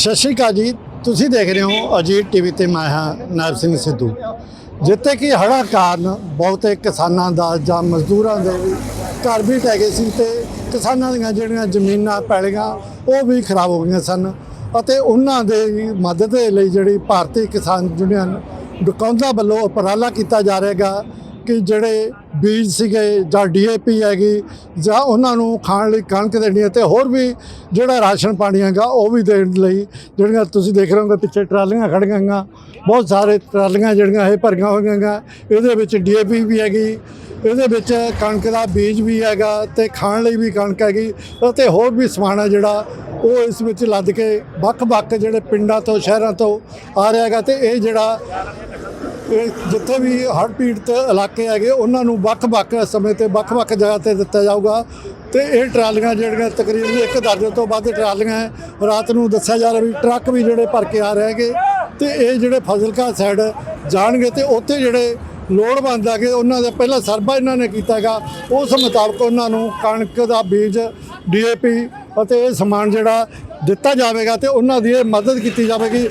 ਸਤਿ ਸ਼੍ਰੀ ਅਕਾਲ ਜੀ। ਤੁਸੀਂ ਦੇਖ ਰਹੇ ਹੋ ਅਜੀਤ ਟੀਵੀ ਤੇ ਮੈਂ ਹਾਂ ਨਾਇਬ ਸਿੰਘ ਸਿੱਧੂ। ਜਿੱਥੇ ਕਿ ਹੜ੍ਹਾਂ ਕਾਰਨ ਬਹੁਤੇ ਕਿਸਾਨਾਂ ਦਾ ਜਾਂ ਮਜ਼ਦੂਰਾਂ ਦੇ ਵੀ ਘਰ ਵੀ ਟਹਿ ਗਏ ਸੀ ਤੇ ਕਿਸਾਨਾਂ ਦੀਆਂ ਜਿਹੜੀਆਂ ਜ਼ਮੀਨਾਂ ਪੈਲੀਆਂ, ਉਹ ਵੀ ਖਰਾਬ ਹੋ ਗਈਆਂ ਸਨ ਅਤੇ ਉਹਨਾਂ ਦੇ ਮਦਦ ਦੇ ਲਈ ਜਿਹੜੀ ਭਾਰਤੀ ਕਿਸਾਨ ਯੂਨੀਅਨ ਦੁਕਾਨਦਾਰ ਵੱਲੋਂ ਉਪਰਾਲਾ ਕੀਤਾ ਜਾ ਰਿਹਾਗਾ ਕਿ ਜਿਹੜੇ ਬੀਜ ਸੀਗੇ ਜਾਂ ਡੀਏਪੀ ਹੈਗੀ ਜਾਂ ਉਹਨਾਂ ਨੂੰ ਖਾਣ ਲਈ ਕਣਕ ਦੇਣੀ ਹੈ ਤੇ ਹੋਰ ਵੀ ਜਿਹੜਾ ਰਾਸ਼ਨ ਪਾਣੀ ਹੈਗਾ ਉਹ ਵੀ ਦੇਣ ਲਈ ਜਿਹੜੀਆਂ ਤੁਸੀਂ ਦੇਖ ਰਹੇ ਹੋਗੇ ਪਿੱਛੇ ਟਰਾਲੀਆਂ ਖੜੀਆਂ ਹੈਗੀਆਂ, ਬਹੁਤ ਸਾਰੇ ਟਰਾਲੀਆਂ ਜਿਹੜੀਆਂ ਇਹ ਭਰੀਆਂ ਹੋਈਆਂ ਹੈਗੀਆਂ, ਇਹਦੇ ਵਿੱਚ ਡੀਏਪੀ ਵੀ ਹੈਗੀ, ਇਹਦੇ ਵਿੱਚ ਕਣਕ ਦਾ ਬੀਜ ਵੀ ਹੈਗਾ ਤੇ ਖਾਣ ਲਈ ਵੀ ਕਣਕ ਹੈਗੀ ਅਤੇ ਹੋਰ ਵੀ ਸਮਾਨ ਹੈ ਜਿਹੜਾ ਉਹ ਇਸ ਵਿੱਚ ਲੱਦ ਕੇ ਵੱਖ-ਵੱਖ ਜਿਹੜੇ ਪਿੰਡਾਂ ਤੋਂ, ਸ਼ਹਿਰਾਂ ਤੋਂ ਆ ਰਿਹਾ ਹੈਗਾ ਤੇ ਇਹ ਜਿਹੜਾ ਇਹ ਜਿੱਥੇ ਵੀ ਹੜ੍ਹ ਪੀੜਤ ਇਲਾਕੇ ਹੈਗੇ, ਉਹਨਾਂ ਨੂੰ ਵੱਖ-ਵੱਖ ਸਮੇਂ ਤੇ, ਵੱਖ-ਵੱਖ ਜਗ੍ਹਾ ਤੇ ਦਿੱਤਾ ਜਾਊਗਾ। ਤੇ ਇਹ ਟਰਾਲੀਆਂ ਜਿਹੜੀਆਂ ਤਕਰੀਬਨ ਇੱਕ ਦਰਜਨ ਤੋਂ ਵੱਧ ਟਰਾਲੀਆਂ ਰਾਤ ਨੂੰ ਦੱਸਿਆ ਜਾ ਰਿਹਾ ਵੀ ਟਰੱਕ ਵੀ ਜਿਹੜੇ ਭਰ ਕੇ ਆ ਰਹੇ ਹੈਗੇ। ਤੇ ਇਹ ਜਿਹੜੇ ਫਜ਼ਲਕਾ ਸਾਈਡ ਜਾਣਗੇ ਤੇ ਉੱਥੇ ਜਿਹੜੇ ਲੋੜਵੰਦ ਹੈਗੇ, ਉਹਨਾਂ ਦਾ ਪਹਿਲਾਂ ਸਰਵਾ ਇਹਨਾਂ ਨੇ ਕੀਤਾ ਹੈਗਾ। ਉਸ ਮੁਤਾਬਕ ਉਹਨਾਂ ਨੂੰ ਕਣਕ ਦਾ ਬੀਜ ਡੀਏਪੀ ਅਤੇ ਇਹ ਸਮਾਨ ਜਿਹੜਾ ਦਿੱਤਾ ਜਾਵੇਗਾ ਤੇ ਉਹਨਾਂ ਦੀ ਇਹ ਮਦਦ ਕੀਤੀ ਜਾਵੇਗੀ।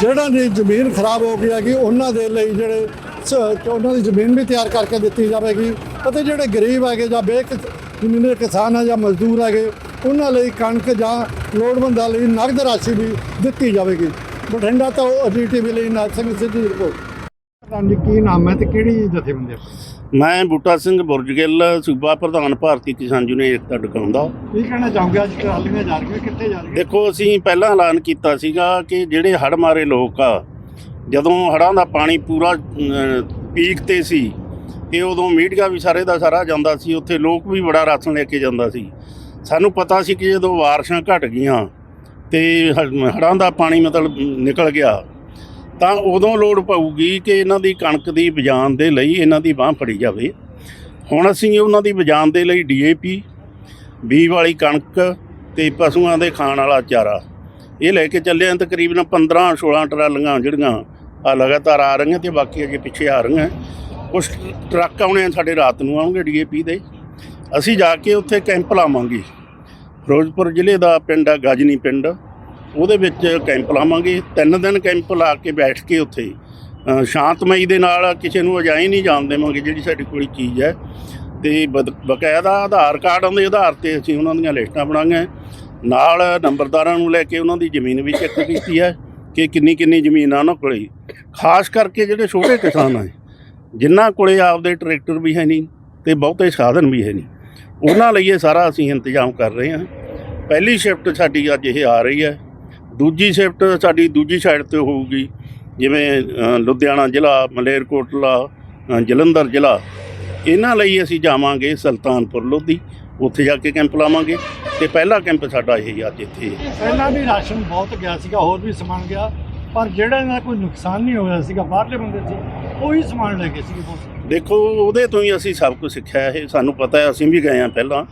ਜਿਹੜਾ ਦੀ ਜ਼ਮੀਨ ਖਰਾਬ ਹੋ ਗਈ ਹੈਗੀ, ਉਹਨਾਂ ਦੇ ਲਈ ਜਿਹੜੇ ਉਹਨਾਂ ਦੀ ਜ਼ਮੀਨ ਵੀ ਤਿਆਰ ਕਰਕੇ ਦਿੱਤੀ ਜਾਵੇਗੀ। ਅਤੇ ਜਿਹੜੇ ਗਰੀਬ ਹੈਗੇ ਜਾਂ ਬੇਕ ਜ਼ਮੀਨ ਕਿਸਾਨ ਹੈ ਜਾਂ ਮਜ਼ਦੂਰ ਹੈਗੇ, ਉਹਨਾਂ ਲਈ ਕਣਕ ਜਾਂ ਲੋੜਵੰਦਾਂ ਲਈ ਨਗਦ ਰਾਸ਼ੀ ਵੀ ਦਿੱਤੀ ਜਾਵੇਗੀ। ਬਠਿੰਡਾ ਤੋਂ ਅਜੀਤ ਟੀਵੀ ਲਈ ਨਾਥ ਸਿੰਘ ਸਿੱਧੂ ਦੀ ਰਿਪੋਰਟ। ਤੁਹਾਡੀ ਕੀ ਨਾਮ ਹੈ ਤੇ ਕਿਹੜੀ ਜਥੇਬੰਦੀ ਹੈ? ਮੈਂ ਬੂਟਾ ਸਿੰਘ ਬੁਰਜਗਿੱਲ ਸੂਬਾ ਪ੍ਰਧਾਨ ਭਾਰਤੀ ਕਿਸਾਨ ਯੂਨੀਅਨ ਏਕਤਾ ਡਕਾਉਂਦਾ ਕੀ ਕਹਿਣਾ ਚਾਹੋਗੇ ਅੱਜ ਟਰਾਲੀਆਂ ਜਾ ਰਹੀਆਂ ਕਿੱਥੇ ਜਾ ਰਹੀਆਂ? ਦੇਖੋ ਅਸੀਂ ਪਹਿਲਾਂ ਐਲਾਨ ਕੀਤਾ ਸੀਗਾ ਕਿ ਜਿਹੜੇ ਹੜ੍ਹ ਮਾਰੇ ਲੋਕ ਆ ਜਦੋਂ ਹੜ੍ਹਾਂ ਦਾ ਪਾਣੀ ਪੂਰਾ ਪੀਕ ਤੇ ਸੀ ਤੇ ਉਦੋਂ ਮੀਡੀਆ ਵੀ ਸਾਰੇ ਦਾ ਸਾਰਾ ਜਾਂਦਾ ਸੀ ਉੱਥੇ ਲੋਕ ਵੀ ਬੜਾ ਰਾਸ਼ਨ ਲੈ ਕੇ ਜਾਂਦਾ ਸੀ। ਸਾਨੂੰ ਪਤਾ ਸੀ ਕਿ ਜਦੋਂ ਬਾਰਿਸ਼ਾਂ ਘਟ ਗਈਆਂ ਤੇ ਹ- ਹੜ੍ਹਾਂ ਦਾ ਪਾਣੀ ਮਤਲਬ ਨਿਕਲ ਗਿਆ ਤਾਂ ਉਦੋਂ ਲੋੜ ਪਊਗੀ ਕਿ ਇਹਨਾਂ ਦੀ ਕਣਕ ਦੀ ਬਜਾਨ ਦੇ ਲਈ ਇਹਨਾਂ ਦੀ ਬਾਹ ਫੜੀ ਜਾਵੇ। ਹੁਣ ਅਸੀਂ ਉਹਨਾਂ ਦੀ ਬਜਾਨ ਦੇ ਲਈ ਡੀਏਪੀ ਬੀ ਵਾਲੀ ਕਣਕ ਤੇ ਪਸ਼ੂਆਂ ਦੇ ਖਾਣ ਵਾਲਾ ਚਾਰਾ। ਇਹ ਲੈ ਕੇ ਚੱਲੇ ਹਾਂ ਤਕਰੀਬਨ 15 16 ਟਰਾਲੀਆਂ ਜਿਹੜੀਆਂ ਆ ਲਗਾਤਾਰ ਆ ਰਹੀਆਂ ਤੇ ਬਾਕੀ ਅਜੇ ਪਿੱਛੇ ਆ ਰਹੀਆਂ। ਕੁਝ ਟਰੱਕ ਆਉਣੇ ਆ, ਸਾਡੇ ਰਾਤ ਨੂੰ ਆਉਣਗੇ ਡੀਏਪੀ ਦੇ। ਅਸੀਂ ਜਾ ਕੇ ਉੱਥੇ ਕੈਂਪ ਲਾਵਾਂਗੇ। ਫਿਰੋਜ਼ਪੁਰ ਜ਼ਿਲ੍ਹੇ ਦਾ ਪਿੰਡ ਆ, ਗਾਜਨੀ ਪਿੰਡ। ਉਹਦੇ ਵਿੱਚ ਕੈਂਪ ਲਾਵਾਂਗੇ। ਤਿੰਨ ਦਿਨ ਕੈਂਪ ਲਾ ਕੇ ਬੈਠ ਕੇ ਉੱਥੇ ਸ਼ਾਂਤਮਈ ਦੇ ਨਾਲ ਕਿਸੇ ਨੂੰ ਅਜਾਈ ਨਹੀਂ ਜਾਣ ਦੇਵਾਂਗੇ ਜਿਹੜੀ ਸਾਡੇ ਕੋਲ ਚੀਜ਼ ਹੈ। ਤੇ ਬਦ- ਬਕਾਇਦਾ ਆਧਾਰ ਕਾਰਡਾਂ ਦੇ ਆਧਾਰ ਤੇ ਅਸੀਂ ਉਹਨਾਂ ਦੀਆਂ ਲਿਸਟਾਂ ਬਣਾਈਆਂ। ਨਾਲ ਨੰਬਰਦਾਰਾਂ ਨੂੰ ਲੈ ਕੇ ਉਹਨਾਂ ਦੀ ਜ਼ਮੀਨ ਵੀ ਚੈੱਕ ਕੀਤੀ ਹੈ ਕਿ ਕਿੰਨੀ ਕਿੰਨੀ ਜ਼ਮੀਨ ਆ ਉਹਨਾਂ ਕੋਲੇ। ਖਾਸ ਕਰਕੇ ਜਿਹੜੇ ਛੋਟੇ ਕਿਸਾਨ ਆ, ਜਿਨ੍ਹਾਂ ਕੋਲੇ ਆਪਦੇ ਟਰੈਕਟਰ ਵੀ ਹੈ ਨਹੀਂ ਤੇ ਬਹੁਤੇ ਸਾਧਨ ਵੀ ਹੈ ਨਹੀਂ। ਉਹਨਾਂ ਲਈ ਇਹ ਸਾਰਾ ਅਸੀਂ ਇੰਤਜ਼ਾਮ ਕਰ ਰਹੇ ਹਾਂ। ਪਹਿਲੀ ਸ਼ਿਫਟ ਸਾਡੀ ਅੱਜ ਇਹ ਆ ਰਹੀ ਹੈ। ਦੂਜੀ ਸ਼ਿਫਟ ਸਾਡੀ ਦੂਜੀ ਸਾਈਡ ਤੇ ਹੋਊਗੀ ਜਿਵੇਂ ਲੁਧਿਆਣਾ ਜ਼ਿਲ੍ਹਾ ਮਲੇਰਕੋਟਲਾ ਜਲੰਧਰ ਜ਼ਿਲ੍ਹਾ। ਇਹਨਾਂ ਲਈ ਅਸੀਂ ਜਾਵਾਂਗੇ ਸੁਲਤਾਨਪੁਰ ਲੋਧੀ ਉੱਥੇ ਜਾ ਕੇ ਕੈਂਪ ਲਾਵਾਂਗੇ। ਤੇ ਪਹਿਲਾ ਕੈਂਪ ਸਾਡਾ ਇਹ ਅੱਜ ਇੱਥੇ। ਪਹਿਲਾਂ ਵੀ ਰਾਸ਼ਨ ਬਹੁਤ ਗਿਆ ਸੀਗਾ ਹੋਰ ਵੀ ਸਮਾਨ ਗਿਆ ਪਰ ਜਿਹੜਾ ਇਹਨਾਂ ਕੋਈ ਨੁਕਸਾਨ ਨਹੀਂ ਹੋਇਆ ਸੀਗਾ ਬਾਹਰਲੇ ਬੰਦੇ ਸੀ ਉਹੀ ਸਮਾਨ ਲੈ ਗਏ ਸੀਗੇ ਬਹੁਤ। ਦੇਖੋ ਉਹਦੇ ਤੋਂ ਹੀ ਅਸੀਂ ਸਭ ਕੁਝ ਸਿੱਖਿਆ ਇਹ ਸਾਨੂੰ ਪਤਾ ਹੈ ਅਸੀਂ ਵੀ ਗਏ ਹਾਂ ਪਹਿਲਾਂ।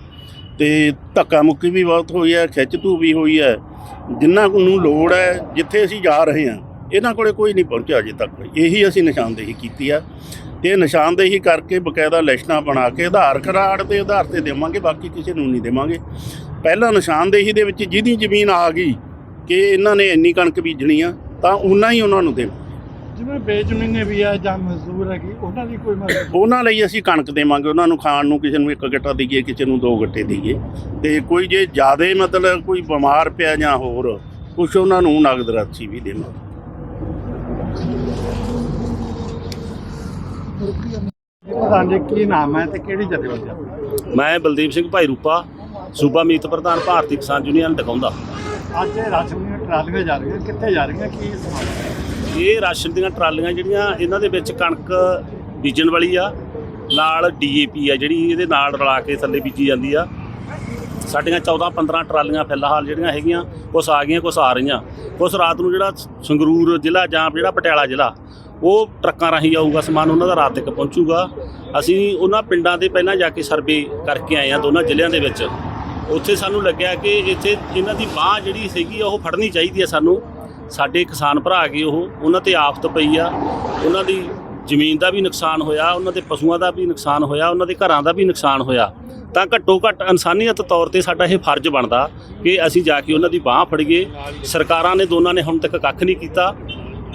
ਤੇ ਧੱਕਾ ਮੁੱਕੀ ਵੀ ਬਹੁਤ ਹੋਈ ਹੈ ਖਿੱਚ ਧੂ ਵੀ ਹੋਈ ਹੈ। ਜਿੰਨਾਂ ਨੂੰ ਲੋੜ ਹੈ, ਜਿੱਥੇ ਅਸੀਂ ਜਾ ਰਹੇ ਹਾਂ, ਇਹਨਾਂ ਕੋਲੇ ਕੋਈ ਨਹੀਂ ਪਹੁੰਚਿਆ ਅਜੇ ਤੱਕ। ਇਹੀ ਅਸੀਂ ਨਿਸ਼ਾਨਦੇਹੀ ਕੀਤੀ ਆ। ਤੇ ਨਿਸ਼ਾਨਦੇਹੀ ਕਰਕੇ ਬਕਾਇਦਾ ਲਿਸਟਾਂ ਬਣਾ ਕੇ ਆਧਾਰ ਕਾਰਡ ਦੇ ਆਧਾਰ ਤੇ ਦੇਵਾਂਗੇ, ਬਾਕੀ ਕਿਸੇ ਨੂੰ ਨਹੀਂ ਦੇਵਾਂਗੇ। ਪਹਿਲਾਂ ਨਿਸ਼ਾਨਦੇਹੀ ਦੇ ਵਿੱਚ ਜਿਹਦੀ ਜ਼ਮੀਨ ਆ ਗਈ ਕਿ ਇਹਨਾਂ ਨੇ ਇੰਨੀ ਕਣਕ ਬੀਜਣੀ ਆ, ਤਾਂ ਉਨਾ ਹੀ ਉਹਨਾਂ ਨੂੰ ਦੇ ਜਿਵੇਂ ਬੇਜ਼ਮੀਨੇ ਵੀ ਆ ਜਾਂ ਮਜ਼ਦੂਰ ਹੈਗੀ ਉਹਨਾਂ ਦੀ ਕੋਈ ਮਦਦ ਉਹਨਾਂ ਲਈ ਅਸੀਂ ਕਣਕ ਦੇਵਾਂਗੇ ਉਹਨਾਂ ਨੂੰ ਖਾਣ ਨੂੰ ਕਿਸੇ ਨੂੰ ਇੱਕ ਗੱਟਾ ਦਈਏ ਕਿਸੇ ਨੂੰ ਦੋ ਗੱਟੇ ਦਈਏ। ਤੇ ਕੋਈ ਜੇ ਜ਼ਿਆਦੇ ਮਤਲਬ ਕੋਈ ਬਿਮਾਰ ਪਿਆ ਜਾਂ ਹੋਰ ਕੁਛ ਉਹਨਾਂ ਨੂੰ ਨਗਦ ਰਾਸ਼ੀ ਵੀ ਦੇਵਾਂਗੇ। ਪ੍ਰਧਾਨ ਜੀ ਕੀ ਨਾਮ ਹੈ ਤੇ ਕਿਹੜੀ ਜਥੇਬੰਦੀ ਹੈ ਮੈਂ ਬਲਦੀਪ ਸਿੰਘ ਭਾਈ ਰੂਪਾ ਸੂਬਾ ਮੀਤ ਪ੍ਰਧਾਨ ਭਾਰਤੀ ਕਿਸਾਨ ਯੂਨੀਅਨ ਦਿਖਾਉਂਦਾ ਅੱਜ ਇਹ ਰਾਸ਼ਨ ਦੀਆਂ ਟਰਾਲੀਆਂ ਜਾ ਰਹੀਆਂ ਕਿੱਥੇ ਜਾ ਰਹੀਆਂ ਕੀ ਸਮਾਨ ਹੈ? ਇਹ ਰਾਸ਼ਨ ਦੀਆਂ ਟਰਾਲੀਆਂ ਜਿਹੜੀਆਂ ਇਹਨਾਂ ਦੇ ਵਿੱਚ ਕਣਕ ਬੀਜਣ ਵਾਲੀ ਆ, ਨਾਲ ਡੀਏਪੀ ਆ ਜਿਹੜੀ ਇਹਦੇ ਨਾਲ ਰਲਾ ਕੇ ਥੱਲੇ ਬੀਜੀ ਜਾਂਦੀ ਆ। ਸਾਡੀਆਂ 14 15 ਟਰਾਲੀਆਂ ਫਿਲਹਾਲ ਜਿਹੜੀਆਂ ਹੈਗੀਆਂ, ਕੁਛ ਆ ਗਈਆਂ, ਕੁਛ ਆ ਰਹੀਆਂ। ਕੁਛ ਰਾਤ ਨੂੰ ਜਿਹੜਾ ਸੰਗਰੂਰ ਜ਼ਿਲ੍ਹਾ ਜਾਂ ਜਿਹੜਾ ਪਟਿਆਲਾ ਜ਼ਿਲ੍ਹਾ, ਉਹ ਟਰੱਕਾਂ ਰਾਹੀਂ ਜਾਊਗਾ ਸਮਾਨ ਉਹਨਾਂ ਦਾ ਰਾਤ ਤੱਕ ਪਹੁੰਚੂਗਾ। ਅਸੀਂ ਉਹਨਾਂ ਪਿੰਡਾਂ ਦੇ ਪਹਿਲਾਂ ਜਾ ਕੇ ਸਰਵੇ ਕਰਕੇ ਆਏ ਆ ਦੋਨਾਂ ਜ਼ਿਲ੍ਹਿਆਂ ਦੇ ਵਿੱਚ। ਉੱਥੇ ਸਾਨੂੰ ਲੱਗਿਆ ਕਿ ਇੱਥੇ ਇਹਨਾਂ ਦੀ ਬਾਹ ਜਿਹੜੀ ਸੀਗੀ, ਉਹ ਫੜਨੀ ਚਾਹੀਦੀ ਹੈ ਸਾਨੂੰ। ਸਾਡੇ ਕਿਸਾਨ ਭਰਾ ਗਏ ਉਹ, ਉਹਨਾਂ ਤੇ ਆਫਤ ਪਈ ਆ। ਉਹਨਾਂ ਦੀ ਜ਼ਮੀਨ ਦਾ ਵੀ ਨੁਕਸਾਨ ਹੋਇਆ, ਉਹਨਾਂ ਦੇ ਪਸ਼ੂਆਂ ਦਾ ਵੀ ਨੁਕਸਾਨ ਹੋਇਆ, ਉਹਨਾਂ ਦੇ ਘਰਾਂ ਦਾ ਵੀ ਨੁਕਸਾਨ ਹੋਇਆ। ਤਾਂ ਘੱਟੋ ਘੱਟ ਇਨਸਾਨੀਅਤ ਤੌਰ ਤੇ ਸਾਡਾ ਇਹ ਫਰਜ਼ ਬਣਦਾ ਕਿ ਅਸੀਂ ਜਾ ਕੇ ਉਹਨਾਂ ਦੀ ਬਾਹ ਫੜੀਏ। ਸਰਕਾਰਾਂ ਨੇ ਦੋਨਾਂ ਨੇ ਹੁਣ ਤੱਕ ਕੱਖ ਨਹੀਂ ਕੀਤਾ।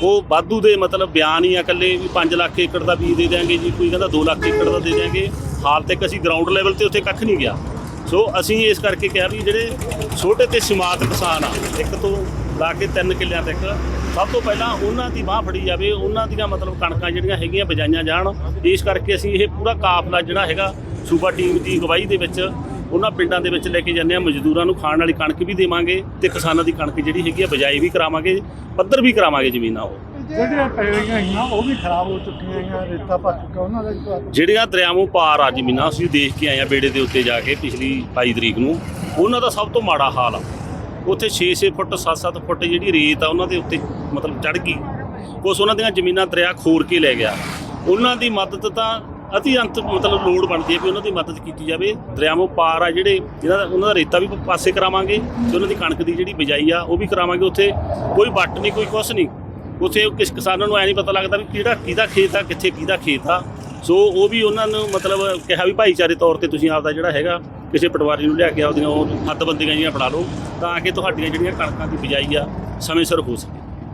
ਉਹ ਵਾਧੂ ਦੇ ਮਤਲਬ ਬਿਆਨ ਹੀ ਆ ਇਕੱਲੇ ਵੀ 5 ਲੱਖ ਏਕੜ ਦਾ ਬੀਜ ਦੇ ਦਿਆਂਗੇ ਜੀ, ਕੋਈ ਕਹਿੰਦਾ 2 ਲੱਖ ਏਕੜ ਦਾ ਦੇ ਦਿਆਂਗੇ। ਹਾਲ ਤੱਕ ਅਸੀਂ ਗਰਾਊਂਡ ਲੈਵਲ ਤੇ ਉੱਥੇ ਕੱਖ ਨਹੀਂ ਗਿਆ। ਸੋ ਅਸੀਂ ਇਸ ਕਰਕੇ ਕਿਹਾ ਵੀ ਜਿਹੜੇ ਛੋਟੇ ਤੇ ਸਮਾਤ ਕਿਸਾਨ ਆ, ਇੱਕ ਤੋਂ ਲਾ ਕੇ ਤਿੰਨ ਕਿੱਲਿਆਂ ਤੱਕ। ਸਭ ਤੋਂ ਪਹਿਲਾਂ ਉਹਨਾਂ ਦੀ ਬਾਹ ਫੜੀ ਜਾਵੇ ਉਹਨਾਂ ਦੀਆਂ ਮਤਲਬ ਕਣਕਾਂ ਜਿਹੜੀਆਂ ਹੈਗੀਆਂ ਬਜਾਈਆਂ ਜਾਣ। ਇਸ ਕਰਕੇ ਅਸੀਂ ਇਹ ਪੂਰਾ ਕਾਫਲਾ ਜਿਹੜਾ ਹੈਗਾ ਸੂਬਾ ਟੀਮ ਦੀ ਅਗਵਾਈ ਦੇ ਵਿੱਚ ਉਹਨਾਂ ਪਿੰਡਾਂ ਦੇ ਵਿੱਚ ਲੈ ਕੇ ਜਾਂਦੇ ਆ ਮਜ਼ਦੂਰਾਂ ਨੂੰ ਖਾਣ ਵਾਲੀ ਕਣਕ ਵੀ ਦੇਵਾਂਗੇ ਤੇ ਕਿਸਾਨਾਂ ਦੀ ਕਣਕ ਜਿਹੜੀ ਹੈਗੀ ਆ ਬਜਾਈ ਵੀ ਕਰਾਵਾਂਗੇ ਪੱਧਰ ਵੀ ਕਰਾਵਾਂਗੇ ਜ਼ਮੀਨਾਂ ਉਹ। ਜਿਹੜੀਆਂ ਪੈਲੀਆਂ ਹੈਗੀਆਂ ਉਹ ਵੀ ਖਰਾਬ ਹੋ ਚੁੱਕੀਆਂ ਹੈਗੀਆਂ ਰੇਤਾ ਭਰ ਚੁੱਕਾ ਉਹਨਾਂ ਦਾ ਜਿਹੜੀਆਂ ਦਰਿਆਵਾਂ ਪਾਰ ਆ ਜ਼ਮੀਨਾਂ ਅਸੀਂ ਦੇਖ ਕੇ ਆਏ ਆ ਬੇੜੇ ਦੇ ਉੱਤੇ ਜਾ ਕੇ ਪਿਛਲੀ 22 ਤਰੀਕ ਨੂੰ। ਉਹਨਾਂ ਦਾ ਸਭ ਤੋਂ ਮਾੜਾ ਹਾਲ ਆ। ਉੱਥੇ 6-6 ਫੁੱਟ 7-7 ਫੁੱਟ ਜਿਹੜੀ ਰੇਤ ਆ ਉਹਨਾਂ ਦੇ ਉੱਤੇ ਮਤਲਬ ਚੜ ਗਈ। ਕੁਛ ਉਹਨਾਂ ਦੀਆਂ ਜ਼ਮੀਨਾਂ ਦਰਿਆ ਖੋਰ ਕੇ ਲੈ ਗਿਆ। ਉਹਨਾਂ ਦੀ ਮਦਦ ਤਾਂ ਅਤੀ ਅੰਤ ਮਤਲਬ ਲੋੜ ਬਣਦੀ ਹੈ ਵੀ ਉਹਨਾਂ ਦੀ ਮਦਦ ਕੀਤੀ ਜਾਵੇ। ਦਰਿਆਵਾਂ ਪਾਰ ਆ ਜਿਹੜੇ ਜਿਹਨਾਂ ਦਾ, ਉਹਨਾਂ ਦਾ ਰੇਤਾ ਵੀ ਪਾਸੇ ਕਰਾਵਾਂਗੇ ਤੇ ਉਹਨਾਂ ਦੀ ਕਣਕ ਦੀ ਜਿਹੜੀ ਬਿਜਾਈ ਆ ਉਹ ਵੀ ਕਰਾਵਾਂਗੇ। ਉੱਥੇ ਕੋਈ ਵੱਟ ਨਹੀਂ, ਕੋਈ ਕੁਛ ਨਹੀਂ। ਉੱਥੇ ਕਿਸ ਕਿਸਾਨਾਂ ਨੂੰ ਐ ਨਹੀਂ ਪਤਾ ਲੱਗਦਾ ਵੀ ਕਿਹੜਾ, ਕਿਹਦਾ ਖੇਤ ਆ, ਕਿੱਥੇ ਕਿਹਦਾ ਖੇਤ ਆ। ਸੋ ਉਹ ਵੀ ਉਹਨਾਂ ਨੂੰ ਮਤਲਬ ਕਿਹਾ ਵੀ ਭਾਈਚਾਰੇ ਤੌਰ ਤੇ ਤੁਸੀਂ ਆਪਦਾ ਜਿਹੜਾ ਹੈਗਾ ਕਿਸੇ ਪਟਵਾਰੀ ਨੂੰ ਲਿਆ ਕੇ ਆਪਦੀਆਂ ਉਹ ਹੱਦਬੰਦੀਆਂ ਜੀਆਂ ਬਣਾ ਲਓ ਤਾਂ ਕਿ ਤੁਹਾਡੀਆਂ ਜਿਹੜੀਆਂ ਕਣਕਾਂ ਦੀ ਬਿਜਾਈ ਆ ਸਮੇਂ ਸਿਰ ਹੋ ਸਕੇ।